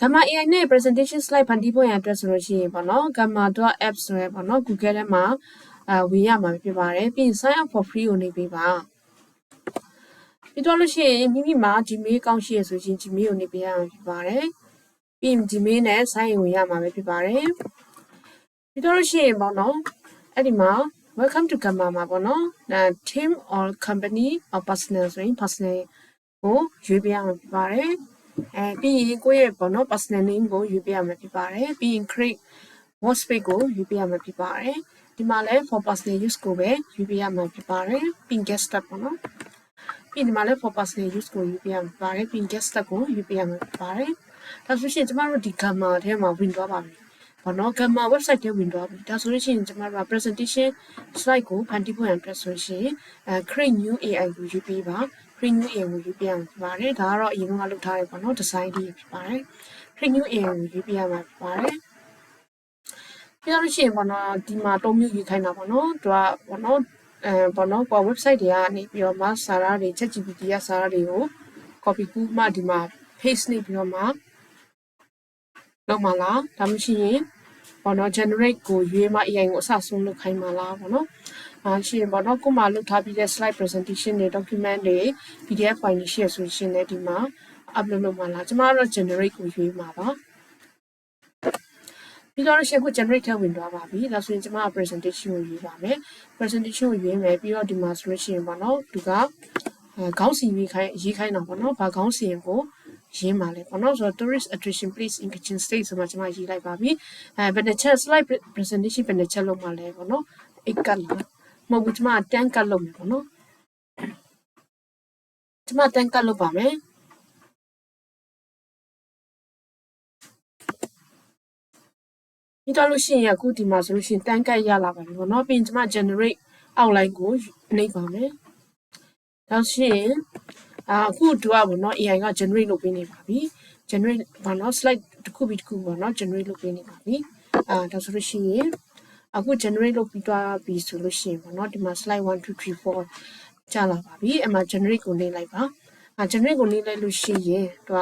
Gamma AI နဲ့ presentation slide ဖန်တီးဖို့ရန်အတွက်ဆိုလို့ရှိရင်ပေါ့နော် gamma.app ဆိုရယ်ပေါ့နော် Google ထဲမှာအဲဝင်ရမှာဖြစ်ပါတယ်ပြီးရင် sign up for free ကိုနေပေးပါပြီးတော့လို့ရှိရင်မိမိမှာ Gmail account ရှိရဆိုရင် Gmail ကိုနေပေးရမှာဖြစ်ပါတယ်ပြီးရင် Gmail နဲ့ sign in ဝင်ရမှာပဲဖြစ်ပါတယ်ပြီးတော့လို့ရှိရင်ပေါ့နော်အဲ့ဒီမှာ welcome to gamma မှာပေါ့နော် team or company or personal ဆိုရင် personal ကိုရွေးပေးရမှာဖြစ်ပါတယ် အဲပြီးရင်ကိုယ့်ရဲ့ပေါ့နော် personal name ကိုယူပြရမှာဖြစ်ပါတယ်ပြီးရင် create workspace ကိုယူပြရမှာဖြစ်ပါတယ်ဒီမှာလည်း for personal use ကိုပဲယူပြရမှာဖြစ်ပါတယ်ပြီး guest tab ပေါ့နော်ပြီးဒီမှာလည်း for personal use ကိုယူပြရမှာဖြစ်ပါတယ်ပြီး guest tab ကိုယူပြရမှာဖြစ်ပါတယ်ဒါဆိုရှင်ကျမတို့ဒီ gamma ထဲမှာဝင်သွားပါပြီပေါ့နော် gamma website ထဲဝင်သွားပြီဒါဆိုလို့ရှိရင်ကျမတို့က presentation slide ကိုဖန်တီးဖို့ရန်အတွက်ဆိုရှင်အဲ create new AI ကိုယူပြပါ print new AI ကိုယူပြရမှာဖြစ်ပါတယ်ဒါကတော့အရင်ကလုပ်ထားတယ်ပေါ့နော် design လေးဖြစ်ပါတယ် print new AI ကိုယူပြရမှာဖြစ်ပါတယ်ပြီးတော့ရှိရင်ပေါ့နော်ဒီမှာတုံးမျိုးယူခိုင်းတာပေါ့နော်သူကပေါ့နော်အဲပေါ့နော်ကို website တွေကနေပြီးတော့မှစာရတွေ ChatGPT ကစာရတွေကို copy ကူးမှဒီမှာ paste နေပြီးတော့မှလုပ်မှလားဒါမှရှိရင်ပေါ့နော် generate ကိုရွေးမှ AI ကိုအစဆုံးလုပ်ခိုင်းမှလားပေါ့နော် အာရှိရင်ပေါ့နော်ကိုမှလုပ်ထားပြီးတဲ့ slide presentation တွေ document တွေ PDF file တွေရှိရဆိုရှင်လည်းဒီမှာ upload လုပ်မှလားကျမတို့ generate ကိုရွေးမှာပါပြီးတော့ရှေ့ခု generate ထဲဝင်သွားပါပြီဒါဆိုရင်ကျမ presentation ကိုရွေးပါမယ် presentation ကိုရွေးမယ်ပြီးတော့ဒီမှာဆိုလို့ရှိရင်ပေါ့နော်သူကခေါင်းစီရေးခိုင်းရေးခိုင်းတာပေါ့နော်ဘာခေါင်းစီရင်ကိုရင်းပါလေပေါ့နော်ဆိုတော့ tourist attraction place in Kachin state ဆိုမှကျွန်မရေးလိုက်ပါပြီအဲဘယ်နှချက် slide presentation ဘယ်နှချက်လုပ်မှလဲပေါ့နော်8ကတ်လား မဟုတ်ဘူးကျွန်မ10ကတ်လုပ်မယ်ပေါ့နော်ကျွန်မ10ကတ်လုပ်ပါမယ်ပြီးတော့လို့ရှိရင်အခုဒီမှာဆိုလို့ရှိရင်10ကတ်ရလာပါပြီပေါ့နော်ပြီးရင်ကျွန်မ generate outline ကိုနှိပ်ပါမယ်ဒါရှိရင်အခုတူอ่ะဗောနော် AI က generate လုပ်ပေးနေပါပြီ generate ဘာနော် slide တစ်ခုပြီးတစ်ခုပေါ့နော် generate လုပ်ပေးနေပါပြီအာဒါဆိုလို့ရှိရင် အခု generate လုပ်ပြီးသွားပြီဆိုလို့ရှိရင်ပေါ့နော်ဒီမှာ slide 1 2 3 4ကြာလာပါပြီအမှ generate ကိုနေလိုက်ပါအာ generate ကိုနေလိုက်လို့ရှိရင်သူက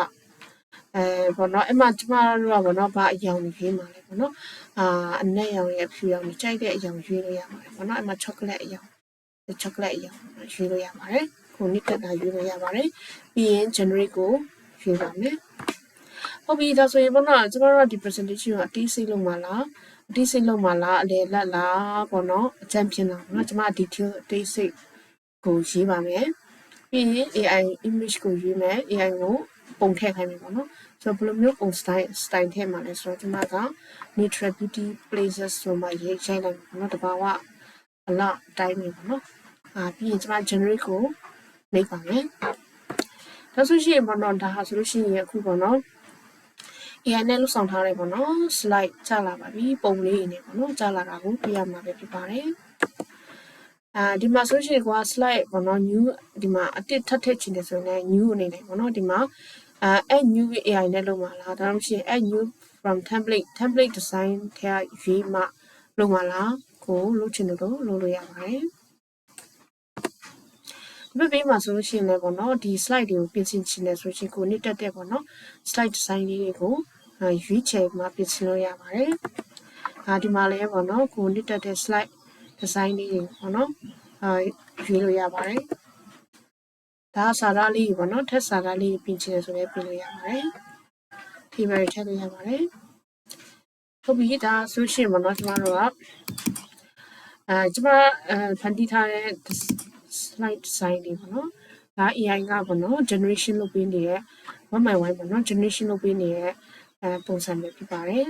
အဲပေါ့နော်အမှကျမတို့ကပေါ့နော်ဘာအယောင်ရွေးမှာလဲပေါ့နော်အာအနက်ရောင်ရဲ့ဖြူရောင်ကြိုက်တဲ့အယောင်ရွေးလို့ရပါတယ်ပေါ့နော်အမှ chocolate အယောင် chocolate အယောင်ရွေးလို့ရပါတယ်ကိုနိကတာရွေးလို့ရပါတယ်ပြီးရင် generate ကိုရွေးပါမယ်ဟုတ်ပြီဒါဆိုရင်ပေါ့နော်ကျမတို့ကဒီ presentation ကိုအတီးစိတ်လုပ်မှာလားအ တီးစိတ်လုပ်မှာလားအလေလက်လားပေါ့နော်အကြံပြလားပေါ့နော်ကျမ detail အတီးစိတ်ကိုရေးပါမယ်ပြီးရင် AI image ကိုရွေးမယ် AI ကိုပုံထည့်ခိုင်းမယ်ပေါ့နော်ဆိုတော့ဘယ်လိုမျိုးပုံ style style ထည့်မှာလဲဆိုတော့ကျမက neutral beauty places ဆိုမှရေးရိုက်လိုက်ပေါ့နော်တဘာဝအလားအတိုင်းနေပေါ့နော်အာပြီးရင်ကျမ generate ကိုနှိပ်ပါမယ်ဒါဆိုရှင်ပေါ့နော်ဒါဟာဆိုလို့ရှိရင်အခုပေါ့နော် AI နဲ့လုဆောင်ထားတယ်ပေါ့နော် slide ကျလာပါပြီပုံလေးနေပေါ့နော်ကျလာတာကိုပြရမှာပဲဖြစ်ပါတယ်အာဒီမှာဆိုရှင်ကွာ slide ပေါ့နော် new ဒီမှာအတစ်ထပ်ထည့်ချင်တယ်ဆိုရင် new အနေနဲ့ပေါ့နော်ဒီမှာအဲ add new AI နဲ့လုပ်မှာလားဒါမှမဟုတ် add new from template template design ထဲရွေးမှလုပ်မှာလားကိုလုပ်ချင်လို့လုပ်လို့ရပါတယ်ဘယ်ဘေးမှာဆိုလို့ရှိရင်လည်းပေါ့နော်ဒီ slide တွေကိုပြင်ဆင်ချင်တယ်ဆိုရှင်ကိုနှစ်တက်တဲ့ပေါ့နော် slide design လေးတွေကို ရွေးချယ်မှာပြင်ဆင်လို့ရပါတယ်။အာဒီမှာလည်းပေါ့နော်ကိုနှစ်တက်တဲ့ slide design လေးတွေပေါ့နော်အာရွေးလို့ရပါတယ်။ဒါစာသားလေးပေါ့နော်ထက်စာသားလေးပြင်ချင်တယ်ဆိုလည်းပြင်လို့ရပါတယ်။ table ထည့်လို့ရပါတယ်။ဟုတ်ပြီဒါဆိုရှင်ပေါ့နော်ကျမတို့ကအဲကျမအဲဖန်တီးထားတဲ့ slide design တွေပေါ့နော်ဒါ AI ကပေါ့နော် generation လုပ်ပေးနေတဲ့ one by one ပေါ့နော် generation လုပ်ပေးနေတဲ့အဲ ပုံစံပဲဖြစ်ပါတယ်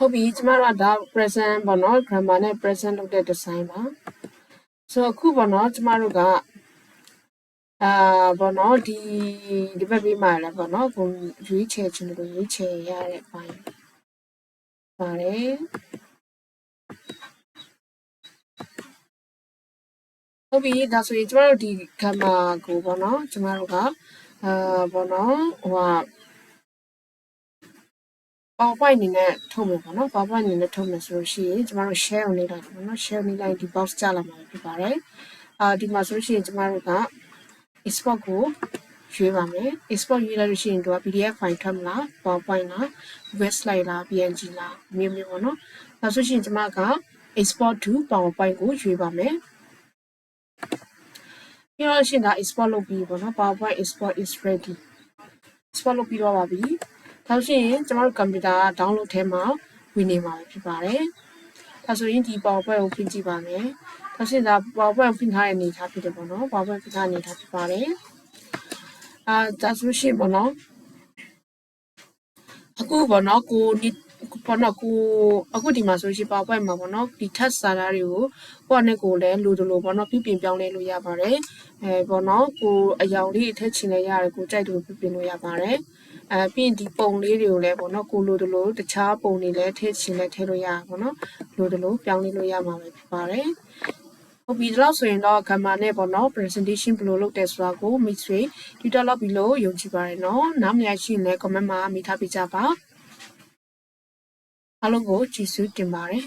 ဟုတ်ပြီကျမတို့ကဒါ present ပေါ့နော် grammar နဲ့ present လုပ်တဲ့ design ပါဆိုတော့အခုပေါ့နော်ကျမတို့ကအာပေါ့နော်ဒီဒီဘက်ပြီးမှလည်းပေါ့နော်ကိုရွေးချယ်ချင်လို့ရွေးချယ်ရတဲ့အပိုင်းပါတယ်ဟုတ်ပြီဒါဆိုရင်ကျမတို့ဒီ gamma ကိုပေါ့နော်ကျမတို့ကအာပေါ့နော်ဟိုက PowerPoint အနေနဲ့ထုတ်မယ်ပေါ့နော် PowerPoint အနေနဲ့ထုတ်မယ်ဆိုလို့ရှိရင်ကျမတို့ share ကိုလေးလိုက်တယ်ပေါ့နော် share လေးလိုက်ဒီ box ကြလာမှာဖြစ်ပါတယ်အာဒီမှာဆိုလို့ရှိရင်ကျမတို့က export ကိုရွေးပါမယ် export ရွေးလိုက်လို့ရှိရင်တို့က PDF file ထွက်မလား PowerPoint လား web slide လား PNG လားမျိုးမျိုးပေါ့နော်ဒါဆိုရှင်ကျမက export to PowerPoint ကိုရွေးပါမယ်ပြီးတော့ရှင်ဒါ export လုပ်ပြီးပေါ့နော် PowerPoint export is ready export လုပ်ပြီးတော့ပါပြီ ဒါဆိုရင်ကျမတို့ computer က download ထဲမှာဝင်နေမှာဖြစ်ပါတယ်ဒါဆိုရင်ဒီ PowerPoint ကိုဖွင့်ကြည့်ပါမယ်ဒါဆိုရင်ဒါ PowerPoint ဖွင့်ထားတဲ့အနေအထားဖြစ်တယ်ပေါ့နော် PowerPoint ဖွင့်ထားတဲ့အနေအထားဖြစ်ပါတယ်အာဒါဆိုရှင်ပေါ့နော်အခုပေါ့နော်ကိုဒီပေါ့နော်ကိုအခုဒီမှာဆိုရှင် PowerPoint မှာပေါ့နော်ဒီ text စာသားတွေကိုကိုယ့်နဲ့ကိုယ်လည်းလိုလိုပေါ့နော်ပြုပြင်ပြောင်းလဲလို့ရပါတယ်အဲပေါ့နော်ကိုအယောင်လေးအထက်ချင်လဲရတယ်ကိုကြိုက်လို့ပြုပြင်လို့ရပါတယ် အဲပြီးရင်ဒီပုံလေးတွေကိုလည်းပေါ့နော်ကိုလိုလိုတခြားပုံတွေလည်းထည့်ချင်လဲထည့်လို့ရပါပေါ့နော်လိုလိုပြောင်းလဲလို့ရမှာပဲဖြစ်ပါတယ်ဟုတ်ပြီဒီလောက်ဆိုရင်တော့ gamma နဲ့ပေါ့နော် presentation ဘယ်လိုလုပ်တယ်ဆိုတာကို mix တွေ Twitter လောက်ပြီးလို့ယုံကြည်ပါတယ်နော်နားမရရှိရင်လည်း comment မှာမိထားပေးကြပါအားလုံးကိုကြည့်စုတင်ပါတယ်